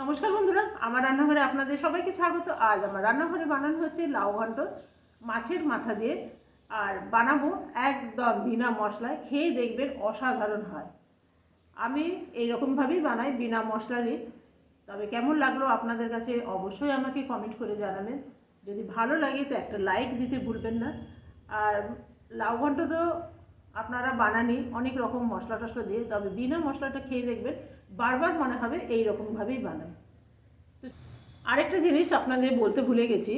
নমস্কার বন্ধুরা, আমার রান্নাঘরে আপনাদের সবাইকে স্বাগত। আজ আমার রান্নাঘরে বানানো হচ্ছে লাউ ঘন্ট, মাছের মাথা দিয়ে, আর বানাবো একদম বিনা মশলায়, খেয়ে দেখবেন অসাধারণ হয়। আমি এইরকমভাবেই বানাই বিনা মশলারই। তবে কেমন লাগল আপনাদের কাছে অবশ্যই আমাকে কমেন্ট করে জানাবেন। যদি ভালো লাগে তো একটা লাইক দিতে ভুলবেন না। আর লাউ ঘন্ট তো আপনারা বানানি অনেক রকম মশলা টশলা দিয়ে, তবে বিনা মশলাটা খেয়ে দেখবেন বারবার মনে হবে এই রকমভাবেই বানাই। তো আরেকটা জিনিস আপনাদের বলতে ভুলে গেছি,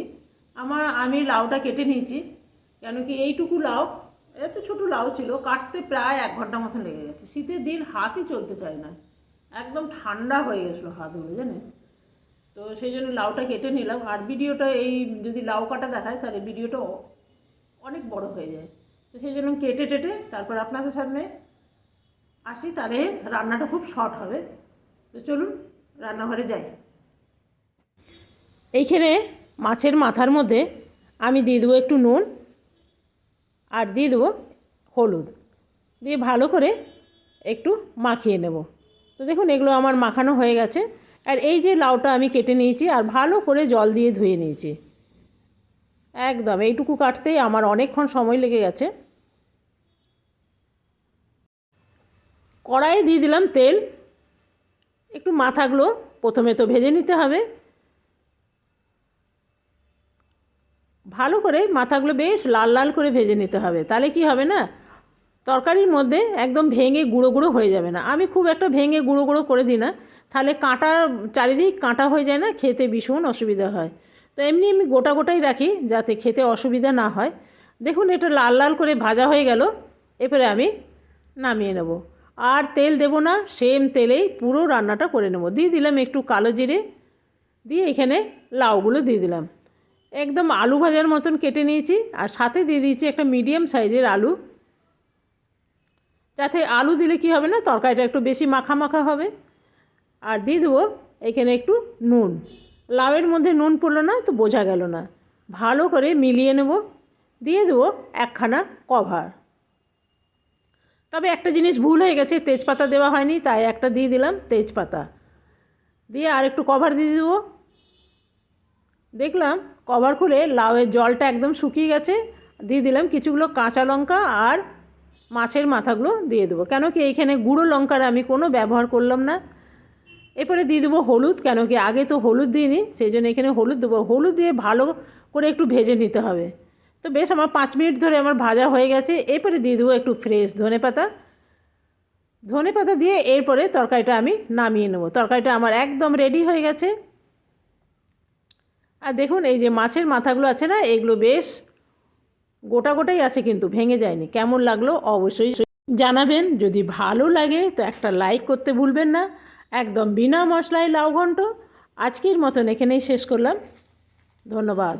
আমার, আমি লাউটা কেটে নিয়েছি, কেন কি এইটুকু লাউ এত ছোটো লাউ ছিল, কাটতে প্রায় এক ঘণ্টা মতন লেগে গেছে। শীতের দিন হাতই চলতে চায় না, একদম ঠান্ডা হয়ে গেছিল হাতগুলো জানেন? তো সেই জন্য লাউটা কেটে নিলাম, আর ভিডিওটা এই যদি লাউ কাটা দেখায়, তাহলে ভিডিওটা অনেক বড় হয়ে যায়। তো সেই জন্য কেটে, টেটে তারপর আপনাদের সামনে আসি তাহলে রান্নাটা খুব শর্ট হবে। তো চলুন রান্নাঘরে যাই। এইখানে মাছের মাথার মধ্যে আমি দিয়ে দেবো একটু নুন আর দিয়ে দেবো হলুদ। দিয়ে ভালো করে একটু মাখিয়ে নেব। তো দেখুন এগুলো আমার মাখানো হয়ে গেছে। আর এই যে লাউটা আমি কেটে নিয়েছি আর ভালো করে জল দিয়ে ধুয়ে নিয়েছি। একদম, এইটুকু কাটতেই আমার অনেকক্ষণ সময় লেগে গেছে। কড়াইয়ে দিয়ে দিলাম তেল। একটু মাথাগুলো প্রথমে তো ভেজে নিতে হবে। ভালো করে মাথাগুলো বেশ লাল লাল করে ভেজে নিতে হবে। তাহলে কি হবে না? তরকারির মধ্যে একদম ভেঙে গুঁড়ো গুঁড়ো হয়ে যাবে না। আমি খুব একটা ভেঙে গুঁড়ো গুঁড়ো করে দিই না। তাহলে কাঁটা চারিদিক কাঁটা হয়ে যায় না, খেতে ভীষণ অসুবিধা হয়। তো এমনি আমি গোটা গোটাই রাখি যাতে খেতে অসুবিধা না হয়। দেখুন এটা লাল লাল করে ভাজা হয়ে গেল। এরপরে আমি নামিয়ে নেব। আর তেল দেব না সেম তেলেই পুরো রান্নাটা করে নেব। দিয়ে দিলাম একটু কালো জিরে, দিয়ে এখানে লাউগুলো দিয়ে দিলাম। একদম আলু ভাজার মতন কেটে নিয়েছি, আর সাথে দিয়ে দিয়েছি একটা মিডিয়াম সাইজের আলু। যাতে আলু দিলে কি হবে না, তরকারিটা একটু বেশি মাখা মাখা হবে। আর দিয়ে দেবো এখানে একটু নুন। লাউয়ের মধ্যে নুন পড়ল না, তো বোঝা গেল না। ভালো করে মিলিয়ে নেব। দিয়ে দেবো একখানা কভার তবে একটা জিনিস ভুল হয়ে গেছে, তেজপাতা দেওয়া হয়নি, তাই একটা দিয়ে দিলাম তেজপাতা। দিয়ে আর একটু কভার দিয়ে দেবো। দেখলাম কভার খুলে লাউয়ের জলটা একদম শুকিয়ে গেছে, দিয়ে দিলাম কিছুগুলো কাঁচা লঙ্কা আর মাছের মাথাগুলো দিয়ে দেবো। কেন কি এইখানে গুঁড়ো লঙ্কার আমি কোনো ব্যবহার করলাম না। এরপরে দিয়ে দেবো হলুদ, কেন কি আগে তো হলুদ দিইনি, সেই জন্য এখানে হলুদ দেবো। হলুদ দিয়ে ভালো করে একটু ভেজে নিতে হবে। তো বেশ, আমার পাঁচ মিনিট ধরে আমার ভাজা হয়ে গেছে। এরপরে দিয়ে দেবো একটু ফ্রেশ ধনে পাতা। ধনে পাতা দিয়ে এরপরে তরকারিটা আমি নামিয়ে নেব। তরকারিটা আমার একদম রেডি হয়ে গেছে। আর দেখুন, এই যে মাছের মাথাগুলো আছে না, এগুলো বেশ গোটা গোটাই আছে কিন্তু, ভেঙে যায়নি। কেমন লাগল অবশ্যই জানাবেন। যদি ভালো লাগে তো একটা লাইক করতে ভুলবেন না। একদম বিনা মশলায় লাউ ঘন্ট। আজকের মতন এখানেই শেষ করলাম। ধন্যবাদ।